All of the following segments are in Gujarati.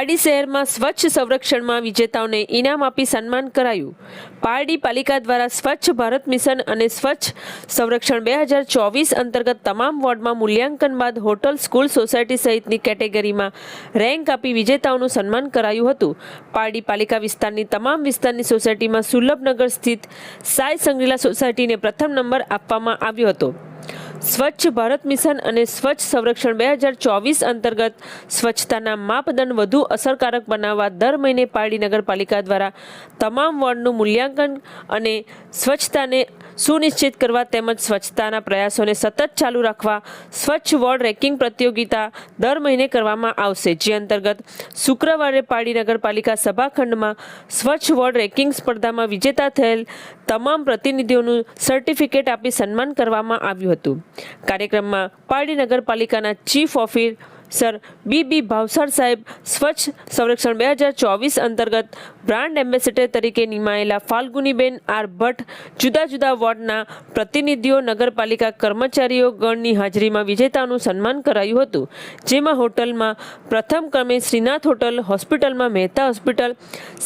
પારડી શહેરમાં સ્વચ્છ સંરક્ષણમાં વિજેતાઓને ઇનામ આપી સન્માન કરાયું. પારડી પાલિકા દ્વારા સ્વચ્છ ભારત મિશન અને સ્વચ્છ સંરક્ષણ બે હજાર ચોવીસ અંતર્ગત તમામ વોર્ડમાં મૂલ્યાંકન બાદ હોટલ, સ્કૂલ, સોસાયટી સહિતની કેટેગરીમાં રેન્ક આપી વિજેતાઓનું સન્માન કરાયું હતું. પારડી પાલિકા વિસ્તારની તમામ વિસ્તારની સોસાયટીમાં સુલભનગર સ્થિત સાય સંગ્રીલા સોસાયટીને પ્રથમ નંબર આપવામાં આવ્યો હતો. સ્વચ્છ ભારત મિશન અને સ્વચ્છ સંરક્ષણ બે હજાર ચોવીસ અંતર્ગત સ્વચ્છતાના માપદંડ વધુ અસરકારક બનાવવા દર મહિને પારડી નગરપાલિકા દ્વારા તમામ વોર્ડનું મૂલ્યાંકન અને સ્વચ્છતાને સુનિશ્ચિત કરવા તેમજ સ્વચ્છતાના પ્રયાસોને સતત ચાલુ રાખવા સ્વચ્છ વોર્ડ રેકિંગ પ્રતિયોગિતા દર મહિને કરવામાં આવશે. જે અંતર્ગત શુક્રવારે પારડી નગરપાલિકા સભાખંડમાં સ્વચ્છ વોર્ડ રેકિંગ સ્પર્ધામાં વિજેતા થયેલ તમામ પ્રતિનિધિઓનું સર્ટિફિકેટ આપી સન્માન કરવામાં આવ્યું હતું. કાર્યક્રમમાં પારડી નગરપાલિકાના chief officer B B Bhavsar સાહેબ, સ્વચ્છ સંરક્ષણ બે હજાર ચોવીસ અંતર્ગત બ્રાન્ડ એમ્બેસેડર તરીકે નિમાયેલા ફાલ્ગુનીબેન આર ભટ્ટ જુદા જુદા વોર્ડના પ્રતિનિધિઓ, નગરપાલિકા કર્મચારીઓ ગણની હાજરીમાં વિજેતાનું સન્માન કરાયું હતું. જેમાં હોટલમાં પ્રથમ ક્રમે શ્રીનાથ હોટલ, હોસ્પિટલમાં મહેતા હોસ્પિટલ,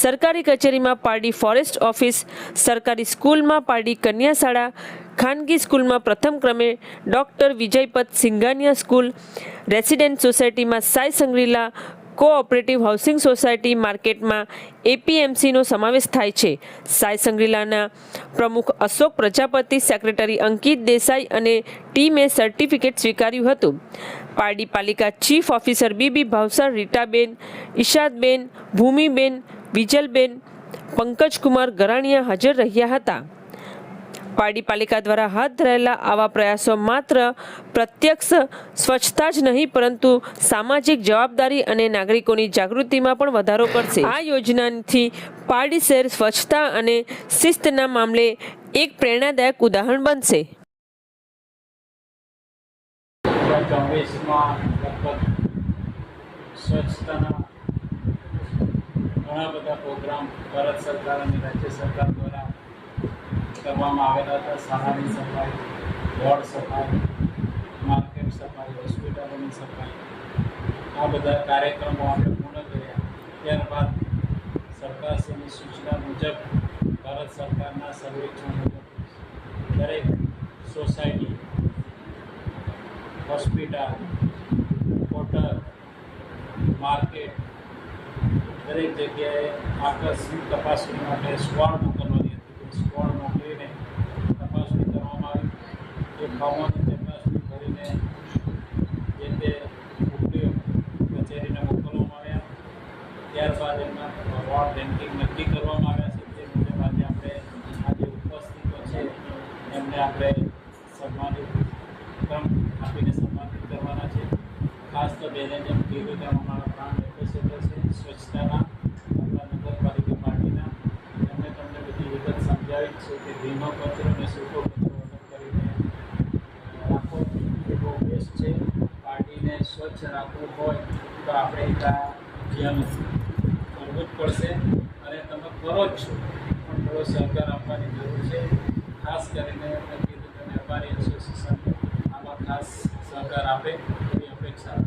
સરકારી કચેરીમાં પારડી ફોરેસ્ટ ઓફિસ, સરકારી સ્કૂલમાં પારડી કન્યા શાળા ખાનગી સ્કૂલમાં પ્રથમ ક્રમે doctor Vijaypat Singhania school, resident સોસાયટીમાં Sai Shangrila cooperative housing society માર્કેટમાં એપીએમસીનો સમાવેશ થાય છે. સાઈ સંગ્રીલાના પ્રમુખ અશોક પ્રજાપતિ, સેક્રેટરી અંકિત દેસાઈ અને ટીમે સર્ટિફિકેટ સ્વીકાર્યું હતું. પારડી પાલિકા chief officer B B Bhavsar, Ritaben, Ishadben, Bhumiben, Vijalben, Pankajkumar Garaniya હાજર રહ્યા હતા. પારડી પાલિકા દ્વારા હાથ ધરાયેલા આવા પ્રયાસો માત્ર પ્રત્યક્ષ સ્વચ્છતા જ નહીં, પરંતુ સામાજિક જવાબદારી અને નાગરિકોની જાગૃતિમાં પણ વધારો કરશે. આ યોજનાથી પારડી શહેર સ્વચ્છતા અને શિસ્તના મામલે એક પ્રેરણાદાયક ઉદાહરણ બનશે. ઘણા બધા પ્રોગ્રામ ભારત સરકાર અને રાજ્ય સરકાર કરવામાં આવેલા હતા. શાળાની સફાઈ, વોર્ડ સફાઈ, માર્કેટ સફાઈ, હોસ્પિટલોની સફાઈ. આ બધા કાર્યક્રમો આપણે પૂર્ણ કર્યા. ત્યારબાદ સરકારશ્રીની સૂચના મુજબ ભારત સરકારના સર્વેક્ષણ મુજબ દરેક સોસાયટી, હોસ્પિટલ, હોટલ, માર્કેટ દરેક જગ્યાએ આકસ્મિક તપાસણી માટે સ્ક્વોડ મોકલવાની હતી તે સ્ક્વોડ મોકલીને તપાસણી કરવામાં એ ચકાસણી કરીને જે તે ઉપરીઓ કચેરીને મોકલવામાં આવ્યા. ત્યારબાદ એમના વોર્ડ રેન્કિંગ નક્કી કરવામાં આવ્યા છે. તે મુજબ આજે આપણે આજે ઉપસ્થિતો છે એમને આપણે સન્માનિત ક્રમ આપીને સન્માનિત કરવાના છે. ખાસ તો બેને જેમ કીધું તેમ અમારા પ્રાણ એમ્બેસેડર છે, સ્વચ્છતાના, આપણા નગરપાલિકા પાર્ટીના. એમને તમને બધી વિગત સમજાવી છે કે ભીનો કચરો અને સૂકો કચરો એ છે. પાર્ટીને સ્વચ્છ રાખવું હોય તો આપણે અભિયાન કરવું જ પડશે અને તમે કરો જ છો. પણ થોડો સહકાર આપવાની જરૂર છે. ખાસ કરીને અમારી એસોસિએશન આમાં ખાસ સહકાર આપે એવી અપેક્ષા